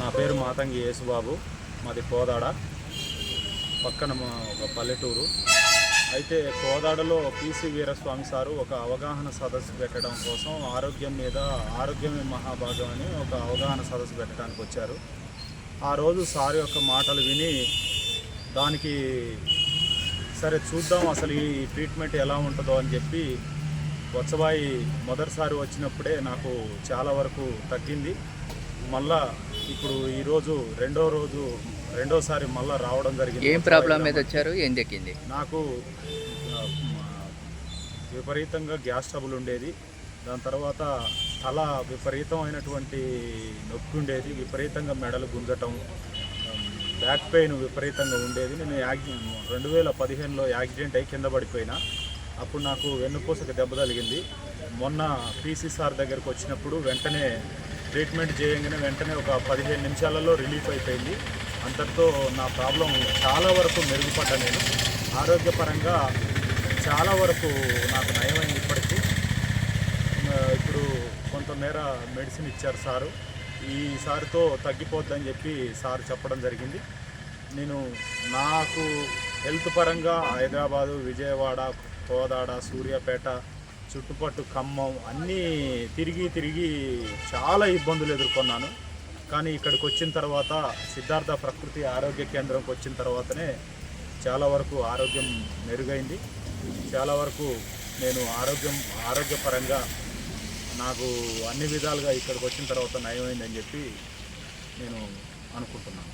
నా పేరు మాతంగి యేసుబాబు. మాది కోదాడ. పక్కన మా ఒక పల్లెటూరు. అయితే కోదాడలో పీసీ వీరస్వామి సారు ఒక అవగాహన సదస్సు పెట్టడం కోసం ఆరోగ్యం మీద ఆరోగ్యమే మహాభాగం అని ఒక అవగాహన సదస్సు పెట్టడానికి వచ్చారు. ఆ రోజు సార్ యొక్క మాటలు విని దానికి సరే చూద్దాం అసలు ఈ ట్రీట్మెంట్ ఎలా ఉంటుందో అని చెప్పి వత్సబాయి మొదటిసారి వచ్చినప్పుడే నాకు చాలా వరకు తగ్గింది. మళ్ళా ఇప్పుడు ఈరోజు రెండో రోజు రెండోసారి మళ్ళా రావడం జరిగింది. ఏం ప్రాబ్లం మీద వచ్చారు? ఏం దక్కింది? నాకు విపరీతంగా గ్యాస్ ట్రబుల్ ఉండేది. దాని తర్వాత తల విపరీతమైనటువంటి నొప్పి ఉండేది. విపరీతంగా మెడలు గుంజటం బ్యాక్ పెయిన్ విపరీతంగా ఉండేది. నేను యాక్సి రెండు వేల పదిహేనులో యాక్సిడెంట్ అయి కింద పడిపోయినా. అప్పుడు నాకు వెన్నుపూసకు దెబ్బ తగిలింది. మొన్న పీసీ సార్ దగ్గరకు వచ్చినప్పుడు వెంటనే ట్రీట్మెంట్ చేయగానే వెంటనే ఒక పదిహేను నిమిషాలలో రిలీఫ్ అయిపోయింది. అంతటితో నా ప్రాబ్లం చాలా వరకు మెరుగుపడ్డా నేను. ఆరోగ్యపరంగా చాలా వరకు నాకు నయమైంది ఇప్పటికీ. ఇప్పుడు కొంతమేర మెడిసిన్ ఇచ్చారు సారు. ఈ సారితో తగ్గిపోద్దని చెప్పి సార్ చెప్పడం జరిగింది. నేను నాకు హెల్త్ పరంగా హైదరాబాదు విజయవాడ కోదాడ సూర్యాపేట చుట్టుపట్టు ఖమ్మం అన్నీ తిరిగి తిరిగి చాలా ఇబ్బందులు ఎదుర్కొన్నాను. కానీ ఇక్కడికి వచ్చిన తర్వాత సిద్ధార్థ ప్రకృతి ఆరోగ్య కేంద్రంకి వచ్చిన తర్వాతనే చాలా వరకు ఆరోగ్యం మెరుగైంది. చాలా వరకు నేను ఆరోగ్యం ఆరోగ్యపరంగా నాకు అన్ని విధాలుగా ఇక్కడికి వచ్చిన తర్వాత నయమైందని చెప్పి నేను అనుకుంటున్నాను.